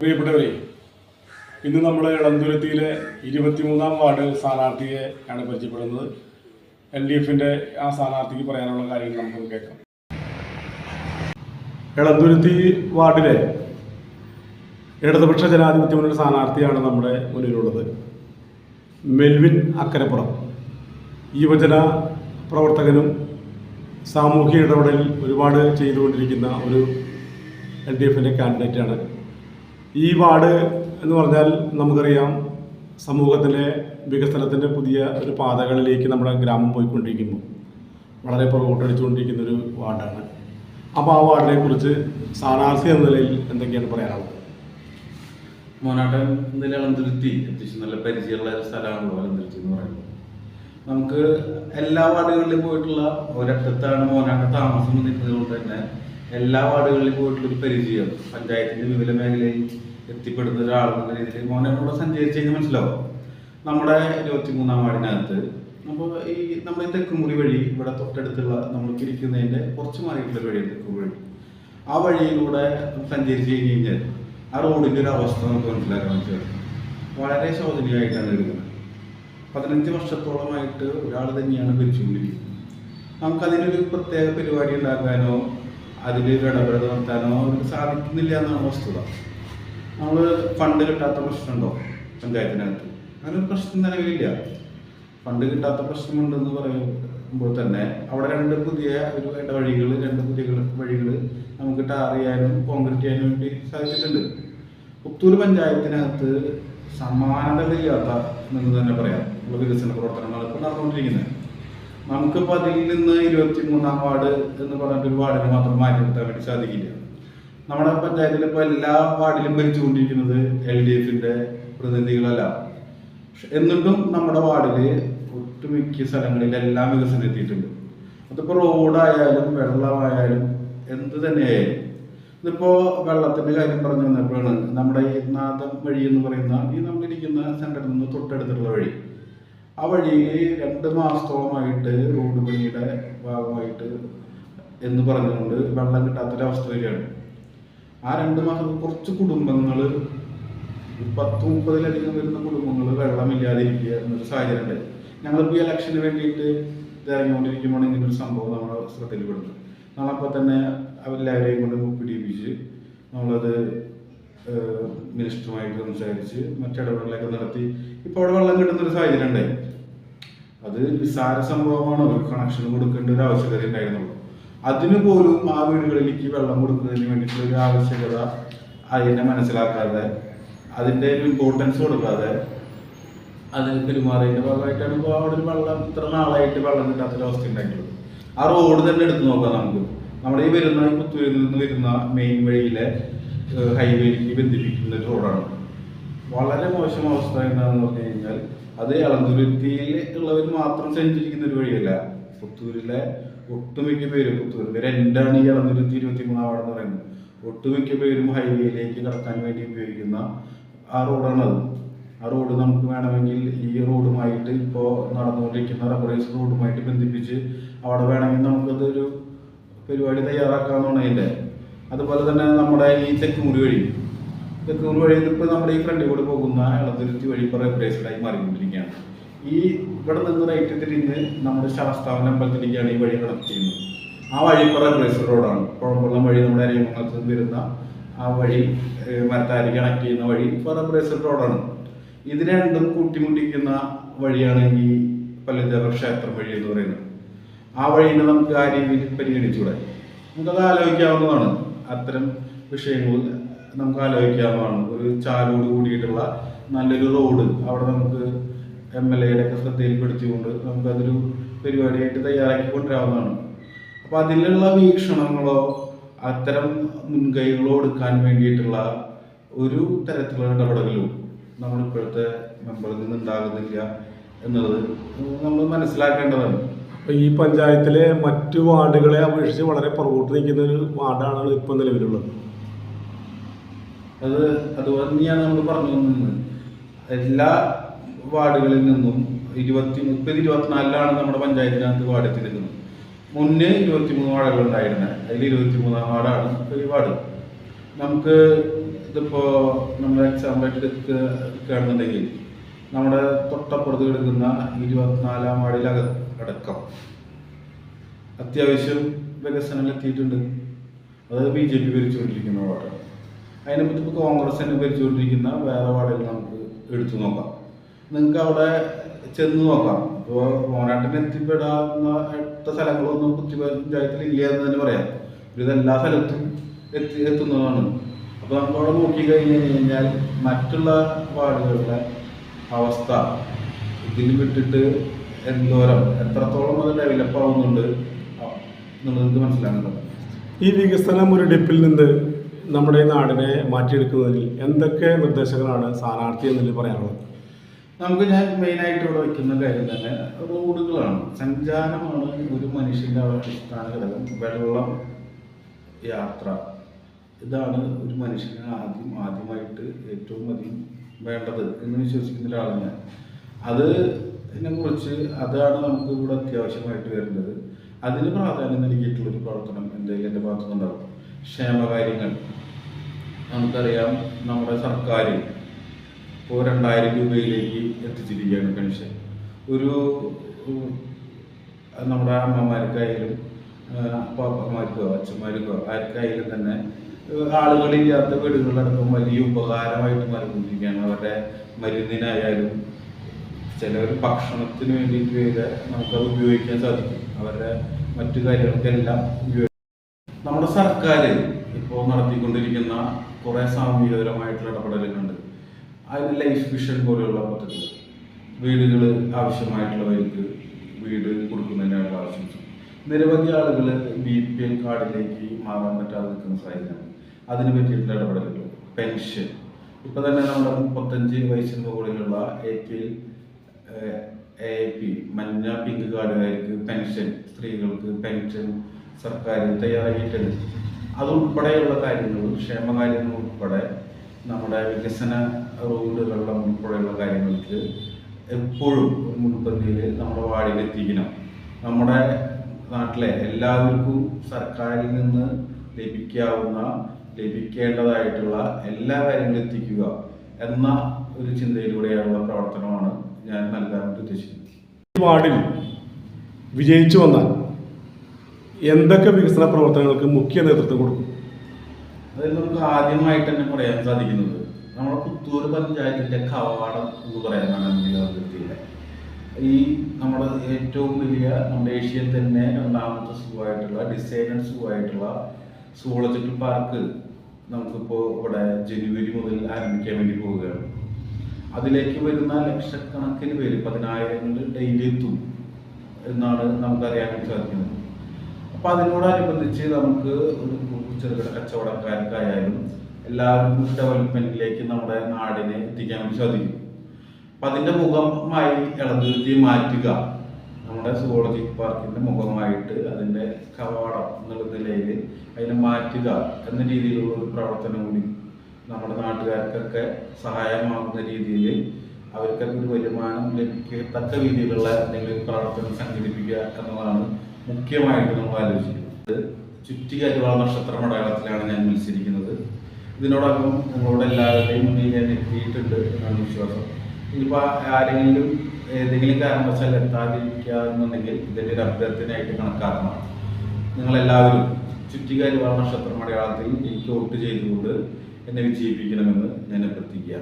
പ്രിയപ്പെട്ടവരെ ഇന്ന് നമ്മൾ ഇളന്തുരുത്തിയിലെ ഇരുപത്തിമൂന്നാം വാർഡ് സ്ഥാനാർത്ഥിയെ ആണ് പരിചയപ്പെടുന്നത്. എൽ ഡി എഫിന്റെ ആ സ്ഥാനാർത്ഥിക്ക് പറയാനുള്ള കാര്യങ്ങൾ നമുക്ക് കേൾക്കാം. ഇളന്തുരുത്തി വാർഡിലെ ഇടതുപക്ഷ ജനാധിപത്യ മുന്നണി സ്ഥാനാർത്ഥിയാണ് നമ്മുടെ മുന്നിലുള്ളത്. മെൽവിൻ അക്കരപ്പുറം യുവജന പ്രവർത്തകനും സാമൂഹ്യ ഇടപെടലിൽ ഒരുപാട് ചെയ്തുകൊണ്ടിരിക്കുന്ന ഒരു എൽ ഡി എഫിന്റെ കാൻഡിഡേറ്റാണ് ഈ വാർഡ് എന്ന് പറഞ്ഞാൽ നമുക്കറിയാം സമൂഹത്തിലെ വികസനത്തിന്റെ പുതിയ ഒരു പാതകളിലേക്ക് നമ്മുടെ ഗ്രാമം പോയിക്കൊണ്ടിരിക്കുന്നു. വളരെ പുറകോട്ടടിച്ചുകൊണ്ടിരിക്കുന്ന ഒരു വാർഡാണ്. അപ്പോൾ ആ വാർഡിനെ കുറിച്ച് സ്ഥാനാർത്ഥി എന്ന നിലയിൽ എന്തൊക്കെയാണ് പറയാനുള്ളത്? മോനാട്ടൻ നിലയാണ് തിരുത്തി അത്യാവശ്യം നല്ല പരിചയമുള്ള ഒരു സ്ഥലമാണല്ലോ അലന്തുരുത്തി എന്ന് പറയുന്നത്. നമുക്ക് എല്ലാ വാർഡുകളിലും പോയിട്ടുള്ള ഒരറ്റത്താണ് മോനാട്ട താമസം നിൽക്കുന്നത് തന്നെ എല്ലാ വാർഡുകളിലും പോയിട്ടുള്ള ഒരു പരിചയം. പഞ്ചായത്തിന്റെ വിവിധ മേഖലയിൽ എത്തിപ്പെടുന്ന ഒരാളെന്ന രീതിയിൽ മോനെ കൂടെ സഞ്ചരിച്ച് കഴിഞ്ഞാൽ മനസ്സിലാവും. നമ്മുടെ ഇരുപത്തി മൂന്നാം വാർഡിനകത്ത് അപ്പോൾ ഈ നമ്മുടെ തെക്കുമുറി വഴി ഇവിടെ തൊട്ടടുത്തുള്ള നമ്മൾക്ക് ഇരിക്കുന്നതിന്റെ കുറച്ച് മാറിയിട്ടുള്ള വഴി തെക്കുമുറി ആ വഴിയിലൂടെ സഞ്ചരിച്ച് കഴിഞ്ഞ് കഴിഞ്ഞാൽ ആ റോഡിന്റെ ഒരു അവസ്ഥ നമുക്ക് മനസ്സിലാക്കാൻ പറ്റും. വളരെ ശോചനീയമായിട്ടാണ് എടുക്കുന്നത്. പതിനഞ്ച് വർഷത്തോളമായിട്ട് ഒരാൾ തന്നെയാണ് ഭരിച്ചുകൊണ്ടിരിക്കുന്നത്. നമുക്കതിനൊരു പ്രത്യേക പരിപാടി ഉണ്ടാക്കാനോ അതിൽ ഇടപെടൽ നടത്താനോ അവർക്ക് സാധിക്കുന്നില്ല എന്നാണ് വസ്തുത. നമ്മൾ ഫണ്ട് കിട്ടാത്ത പ്രശ്നമുണ്ടോ പഞ്ചായത്തിനകത്ത്? അങ്ങനെ ഒരു പ്രശ്നം നിലവിലില്ല. ഫണ്ട് കിട്ടാത്ത പ്രശ്നമുണ്ടെന്ന് പറയുമ്പോൾ തന്നെ അവിടെ രണ്ട് പുതിയ ഒരു ഇടവഴികൾ രണ്ട് പുതിയ വഴികൾ നമുക്ക് ടാർ ചെയ്യാനും കോൺക്രീറ്റ് ചെയ്യാനും വേണ്ടി സാധിച്ചിട്ടുണ്ട്. പുത്തൂർ പഞ്ചായത്തിനകത്ത് സമാനതകളില്ലാത്ത എന്ന് തന്നെ പറയാം. നമ്മൾ വികസന പ്രവർത്തനങ്ങൾ ഇപ്പോൾ നടന്നുകൊണ്ടിരിക്കുന്നത്. നമുക്കിപ്പോൾ അതിൽ നിന്ന് ഇരുപത്തി മൂന്നാം വാർഡ് എന്ന് പറഞ്ഞിട്ട് ഒരു വാർഡിന് മാത്രം മാറ്റി നിർത്താൻ വേണ്ടി സാധിക്കില്ല. നമ്മുടെ പഞ്ചായത്തിൽ ഇപ്പോൾ എല്ലാ വാർഡിലും ഭരിച്ചുകൊണ്ടിരിക്കുന്നത് എൽ ഡി എഫിന്റെ പ്രതിനിധികളല്ല. എന്നിട്ടും നമ്മുടെ വാർഡിൽ ഒട്ടുമിക്ക സ്ഥലങ്ങളിലെല്ലാം വികസനം എത്തിയിട്ടുണ്ട്. അതിപ്പോ റോഡായാലും വെള്ളമായാലും എന്ത് തന്നെയായാലും. ഇതിപ്പോൾ വെള്ളത്തിന്റെ കാര്യം പറഞ്ഞു വന്നപ്പോഴാണ് നമ്മുടെ ഈ നാദം വഴി എന്ന് പറയുന്ന ഈ നമ്മളിരിക്കുന്ന സെന്ററിൽ നിന്ന് തൊട്ടടുത്തുള്ള വഴി ആ വഴിയിൽ രണ്ട് മാസത്തോളമായിട്ട് റോഡ് പണിയുടെ ഭാഗമായിട്ട് എന്ന് പറഞ്ഞുകൊണ്ട് വെള്ളം കിട്ടാത്തൊരവസ്ഥ വരികയാണ്. ആ രണ്ട് മാസം കുറച്ച് കുടുംബങ്ങൾ പത്ത് മുപ്പതിലധികം വരുന്ന കുടുംബങ്ങൾ വെള്ളമില്ലാതിരിക്കുക എന്നൊരു സാഹചര്യം ഞങ്ങൾ ഞങ്ങളിപ്പോൾ ഈ ഇലക്ഷന് വേണ്ടിയിട്ട് ഇറങ്ങിക്കൊണ്ടിരിക്കുമ്പോൾ ഇങ്ങനെ ഒരു സംഭവം നമ്മുടെ ശ്രദ്ധയിൽപ്പെടുന്നു നമ്മളപ്പോൾ തന്നെ അവരെല്ലാവരെയും കൊണ്ട് പിടിപ്പിച്ച് നമ്മളത് മിനിസ്റ്ററുമായിട്ട് സംസാരിച്ച് മറ്റിടപെടലൊക്കെ നടത്തി ഇപ്പോൾ അവിടെ വെള്ളം കിട്ടുന്ന ഒരു സാഹചര്യം ഉണ്ടായി. അത് നിസ്സാര സംഭവമാണ്. അവർക്ക് കണക്ഷൻ കൊടുക്കേണ്ട ഒരു ആവശ്യകത ഉണ്ടായിരുന്നുള്ളൂ. അതിന് പോലും ആ വീടുകളിലേക്ക് വെള്ളം കൊടുക്കുന്നതിന് വേണ്ടിയിട്ടുള്ള ഒരു ആവശ്യകത അതിനെ മനസ്സിലാക്കാതെ അതിന്റെ ഒരു ഇമ്പോർട്ടൻസ് കൊടുക്കാതെ അതിന് പെരുമാറിയതിന്റെ ഭാഗമായിട്ടാണ് ഇപ്പോൾ അവിടെ ഒരു വെള്ളം ഇത്ര നാളായിട്ട് വെള്ളം കിട്ടാത്തൊരു അവസ്ഥ ഉണ്ടായിട്ടുള്ളത്. ആ റോഡ് തന്നെ എടുത്തു നോക്കാം നമുക്ക്. നമ്മുടെ ഈ വരുന്ന പുത്തൂരിൽ നിന്ന് വരുന്ന മെയിൻ വഴിയിലെ ഹൈവേയിലേക്ക് ബന്ധിപ്പിക്കുന്ന ഒരു റോഡാണ് വളരെ മോശം അവസ്ഥ എന്താണെന്ന് പറഞ്ഞു കഴിഞ്ഞാൽ അത് എളന്തുരുത്തിയിൽ ഉള്ളവർ മാത്രം സഞ്ചരിക്കുന്ന ഒരു വഴിയല്ല. പുത്തൂരിലെ ഒട്ടുമിക്ക പേരും പുത്തൂരിൽ രണ്ടാണ് ഈ എളന്തുരുത്തി ഇരുപത്തി മൂന്നാം എന്ന് പറയുന്നത്. ഒട്ടുമിക്ക പേരും ഹൈവേയിലേക്ക് കടക്കാൻ വേണ്ടി ഉപയോഗിക്കുന്ന ആ റോഡാണത് ആ റോഡ് നമുക്ക് വേണമെങ്കിൽ ഈ റോഡുമായിട്ട് ഇപ്പോൾ നടന്നുകൊണ്ടിരിക്കുന്ന റബ്ബറൈസ് റോഡുമായിട്ട് ബന്ധിപ്പിച്ച് അവിടെ വേണമെങ്കിൽ നമുക്കതൊരു പരിപാടി തയ്യാറാക്കാമെന്നാണ് അതിന്റെ അതുപോലെ തന്നെ നമ്മുടെ ഈ തെക്കുമുറി വഴി തെക്കുമുറി വഴി ഇപ്പോൾ നമ്മുടെ ഈ ഫ്രണ്ടിൽ കൂടെ പോകുന്ന എളതുരുത്തി വഴി ഇപ്പോൾ റെബ്രേസ്ഡായി മാറിക്കൊണ്ടിരിക്കുകയാണ്. ഈ ഇവിടെ നിന്ന് റൈറ്റ് തിരിഞ്ഞ് നമ്മുടെ ശാസ്താവന അമ്പലത്തിലേക്കാണ് ഈ വഴി കണക്ട് ചെയ്യുന്നത്. ആ വഴി ഇപ്പോൾ റെബ്രേസ്ഡ് റോഡാണ് കുഴമ്പുള്ളം വഴി നമ്മുടെ അരിമംഗലത്ത് നിന്ന് വരുന്ന ആ വഴി മരത്താരി കണക്ട് ചെയ്യുന്ന വഴി ഇപ്പോൾ റെബ്രേസ്ഡ് റോഡാണ് ഇത് രണ്ടും കൂട്ടിമുട്ടിക്കുന്ന വഴിയാണ് ഈ പല്ലിദേവ ക്ഷേത്രം വഴി എന്ന് പറയുന്നത്. ആ വഴിനെ നമുക്ക് ആ രീതിയിൽ പരിഗണിച്ചുകൂടെ? നമുക്കത് ആലോചിക്കാവുന്നതാണ്. അത്തരം വിഷയങ്ങൾ നമുക്ക് ആലോചിക്കാവുന്നതാണ്. ഒരു ചാലോട് കൂടിയിട്ടുള്ള നല്ലൊരു റോഡ് അവിടെ നമുക്ക് എം എൽ എയുടെ ഒക്കെ ശ്രദ്ധയിൽപ്പെടുത്തിക്കൊണ്ട് നമുക്കതൊരു പരിപാടിയായിട്ട് തയ്യാറാക്കി കൊണ്ടുവരാവുന്നതാണ്. അപ്പോൾ അതിലുള്ള വീക്ഷണങ്ങളോ അത്തരം മുൻകൈകളോ എടുക്കാൻ വേണ്ടിയിട്ടുള്ള ഒരു തരത്തിലുള്ള ഇടപെടലും നമ്മൾ ഇപ്പോഴത്തെ മെമ്പറിൽ നിന്ന് ഉണ്ടാകുന്നില്ല എന്നത് നമ്മൾ മനസ്സിലാക്കേണ്ടതാണ്. അപ്പോൾ ഈ പഞ്ചായത്തിലെ മറ്റു വാർഡുകളെ അപേക്ഷിച്ച് വളരെ പുറകോട്ട് നിൽക്കുന്ന ഒരു വാർഡാണ് ഇപ്പോൾ നിലവിലുള്ളത്. അത് അതുപോലെ തന്നെയാണ് നമ്മൾ പറഞ്ഞു വന്നത്. എല്ലാ വാർഡുകളിൽ നിന്നും ഇരുപത്തി മുപ്പത് ഇരുപത്തിനാലിലാണ് നമ്മുടെ പഞ്ചായത്തിനകത്ത് വാർഡ് എത്തിയിരിക്കുന്നത് മുന്നേ ഇരുപത്തിമൂന്ന് വാർഡുകൾ ഉണ്ടായിരുന്നത് അതിൽ ഇരുപത്തിമൂന്നാം വാർഡാണ് ഇപ്പോൾ ഈ വാർഡ്. നമുക്ക് ഇതിപ്പോ നമ്മൾ എക്സാമ്പിൾ ആയിട്ട് എടുക്കുകയാണെന്നുണ്ടെങ്കിൽ നമ്മുടെ തൊട്ടപ്പുറത്ത് കിടക്കുന്ന ഇരുപത്തിനാലാം വാർഡിൽ അടക്കം അത്യാവശ്യം വികസനം എത്തിയിട്ടുണ്ട്. അത് ബി ജെ പി ഭരിച്ചുകൊണ്ടിരിക്കുന്ന വാർഡ്. അതിനെ പറ്റി ഇപ്പോൾ കോൺഗ്രസ് തന്നെ ഭരിച്ചുകൊണ്ടിരിക്കുന്ന വേറെ വാർഡിൽ നമുക്ക് എടുത്തു നോക്കാം. നിങ്ങൾക്ക് അവിടെ ചെന്ന് നോക്കാം. ഇപ്പോൾ മോനാട്ടിന് എത്തിപ്പെടാവുന്ന എട്ട സ്ഥലങ്ങളൊന്നും കുത്തി പഞ്ചായത്തിൽ ഇല്ല എന്ന് തന്നെ പറയാം. ഇതെല്ലാ സ്ഥലത്തും എത്തി എത്തുന്നതാണ്. അപ്പോൾ നമുക്ക് അവിടെ നോക്കിക്കഴിഞ്ഞ് കഴിഞ്ഞാൽ മറ്റുള്ള വാർഡുകളുടെ അവസ്ഥ. ഇതിൽ വിട്ടിട്ട് എന്തോരം എത്രത്തോളം അത് ഡെവലപ്പ് ആവുന്നുണ്ട്? എന്നുള്ളത് മനസ്സിലാക്കുന്നുണ്ട് ഈ വികസന മുരടിപ്പിൽ നിന്ന് നമ്മുടെ നാടിനെ മാറ്റിയെടുക്കുന്നതിൽ എന്തൊക്കെ നിർദ്ദേശങ്ങളാണ് സ്ഥാനാർത്ഥി എന്നതിൽ പറയാനുള്ളത്? നമുക്ക് ഞാൻ മെയിനായിട്ട് ഇവിടെ വയ്ക്കുന്ന കാര്യം തന്നെ റോഡുകളാണ്. സഞ്ചാരമാണ് ഒരു മനുഷ്യന്റെ അടിസ്ഥാന ഘടകം. വെള്ളം യാത്ര. ഇതാണ് ഒരു മനുഷ്യന് ആദ്യം ആദ്യമായിട്ട് ഏറ്റവും അധികം വേണ്ടത് എന്ന് വിശ്വസിക്കുന്ന ഒരാളാണ് ഞാൻ. അത് കുറിച്ച് അതാണ് നമുക്ക് ഇവിടെ അത്യാവശ്യമായിട്ട് വരേണ്ടത് അതിന് പ്രാധാന്യം നൽകിയിട്ടുള്ളൊരു പ്രവർത്തനം എന്തെങ്കിലും എന്റെ ഭാഗത്തുനിന്നുണ്ടാവും. ക്ഷേമകാര്യങ്ങൾ. നമുക്കറിയാം നമ്മുടെ സർക്കാർ ഇപ്പോൾ രണ്ടായിരം രൂപയിലേക്ക് എത്തിച്ചിരിക്കുകയാണ് പെൻഷൻ. ഒരു നമ്മുടെ അമ്മമാർക്കായാലും പാപ്പമാർക്കോ അച്ഛന്മാർക്കോ ആർക്കായാലും തന്നെ ആളുകളില്ലാത്ത വീടുകളിലടക്കം വലിയ ഉപകാരമായിട്ട് മാറിക്കൊണ്ടിരിക്കുകയാണ് അവരുടെ മരുന്നിനായാലും ചിലവർ ഭക്ഷണത്തിന് വേണ്ടിയിട്ട് വരെ നമുക്കത് ഉപയോഗിക്കാൻ സാധിക്കും. അവരുടെ മറ്റു കാര്യങ്ങൾക്കെല്ലാം ഉപയോഗിക്കാം നമ്മുടെ സർക്കാർ ഇപ്പോൾ നടത്തിക്കൊണ്ടിരിക്കുന്ന കുറേ സാമൂഹികപരമായിട്ടുള്ള ഇടപെടലുകളുണ്ട്. അതിൽ ലൈഫ് മിഷൻ പോലെയുള്ള പദ്ധതികൾ. വീടുകൾ ആവശ്യമായിട്ടുള്ളവർക്ക് വീട് കൊടുക്കുന്നതിനുള്ള ആവശ്യം നിരവധി ആളുകൾ ബി പി എൽ കാർഡിലേക്ക് മാറാൻ പറ്റാതെ നിൽക്കുന്ന സാഹചര്യമാണ്. അതിന് പറ്റിയിട്ടുള്ള ഇടപെടലുകൾ. പെൻഷൻ. ഇപ്പം തന്നെ നമ്മുടെ മുപ്പത്തഞ്ച് വയസ്സിന് മുകളിലുള്ള A P L A P മഞ്ഞ പിങ്ക് കാർഡുകാർക്ക് പെൻഷൻ സ്ത്രീകൾക്ക് പെൻഷൻ സർക്കാർ തയ്യാറാക്കിയിട്ടുണ്ട് അതുൾപ്പെടെയുള്ള കാര്യങ്ങളും ക്ഷേമകാര്യങ്ങൾ ഉൾപ്പെടെ നമ്മുടെ വികസന റോഡുകളുടെ ഉൾപ്പെടെയുള്ള കാര്യങ്ങൾക്ക് എപ്പോഴും ഒരു മുൻപന്തിയിൽ നമ്മുടെ എത്തിക്കണം നമ്മുടെ നാട്ടിലെ എല്ലാവർക്കും സർക്കാരിൽ നിന്ന് ലഭിക്കാവുന്ന ലഭിക്കേണ്ടതായിട്ടുള്ള എല്ലാ കാര്യങ്ങളും എത്തിക്കുക എന്ന ഒരു ചിന്തയിലൂടെയുള്ള പ്രവർത്തനമാണ് ഞാൻ നൽകാനായിട്ട് ഉദ്ദേശിക്കുന്നത്. ഈ വാർഡിൽ വിജയിച്ചു വന്നാൽ എന്തൊക്കെ വികസന പ്രവർത്തനങ്ങൾക്ക് മുഖ്യ നേതൃത്വം കൊടുക്കും? അതിൽ നമുക്ക് ആദ്യമായിട്ട് തന്നെ പറയാൻ സാധിക്കുന്നത് നമ്മുടെ പുത്തൂർ പഞ്ചായത്തിന്റെ കവാടം എന്ന് പറയുന്നതാണ് അഭിവൃദ്ധിയിലെ ഈ നമ്മുടെ ഏറ്റവും വലിയ നമ്മുടെ ഏഷ്യയിൽ തന്നെ രണ്ടാമത്തെ സുഖമായിട്ടുള്ള ഡിസൈനഡ് ഡിസൈനർ സൂ ആയിട്ടുള്ള സൂളജിക്കൽ പാർക്ക് നമുക്കിപ്പോൾ ഇവിടെ ജനുവരി മുതൽ ആരംഭിക്കാൻ വേണ്ടി പോവുകയാണ്. അതിലേക്ക് വരുന്ന ലക്ഷക്കണക്കിന് പേര് പതിനായിരങ്ങൾ ഡെയിലി എത്തും എന്നാണ് നമുക്കറിയാൻ സാധിക്കുന്നത്. അപ്പൊ അതിനോടനുബന്ധിച്ച് നമുക്ക് ഒരു ചെറുകിട കച്ചവടക്കാർക്കായാലും എല്ലാവർക്കും ഡെവലപ്മെന്റിലേക്ക് നമ്മുടെ നാടിനെ എത്തിക്കാൻ സാധിക്കും. അപ്പൊ അതിന്റെ മുഖമായി ഇളതുരുത്തി മാറ്റുക. നമ്മുടെ സുവോളജി പാർക്കിന്റെ മുഖമായിട്ട് അതിന്റെ കവാടം എന്നുള്ള നിലയിൽ അതിനെ മാറ്റുക എന്ന രീതിയിലുള്ള ഒരു പ്രവർത്തനം കൂടി നമ്മുടെ നാട്ടുകാർക്കൊക്കെ സഹായമാകുന്ന രീതിയിൽ അവർക്കൊക്കെ ഒരു വരുമാനം ലഭിക്കത്തക്ക രീതിയിലുള്ള എന്തെങ്കിലും പ്രവർത്തനം സംഘടിപ്പിക്കുക എന്നതാണ് മുഖ്യമായിട്ട് നമ്മൾ ആലോചിക്കുന്നത് ചുറ്റികരുവാള നക്ഷത്ര മടയാളത്തിലാണ് ഞാൻ മത്സരിക്കുന്നത്. ഇതിനോടകം നിങ്ങളോട് എല്ലാവരുടെയും മുന്നിൽ ഞാൻ എത്തിയിട്ടുണ്ട് എന്നാണ് വിശ്വാസം. ഇനിയിപ്പോൾ ആരെങ്കിലും ഏതെങ്കിലും കാരണവശാൽ എത്താതിരിക്കാന്നുണ്ടെങ്കിൽ ഇതിന്റെ ഒരു അഭ്യർത്ഥനയായിട്ട് കണക്കാക്കണം. നിങ്ങളെല്ലാവരും ചുറ്റികരുവാള നക്ഷത്ര മലയാളത്തിൽ എനിക്ക് വോട്ട് ചെയ്തുകൊണ്ട് എന്നെ വിജയിപ്പിക്കണമെന്ന് ഞാൻ അഭ്യർത്ഥിക്കുക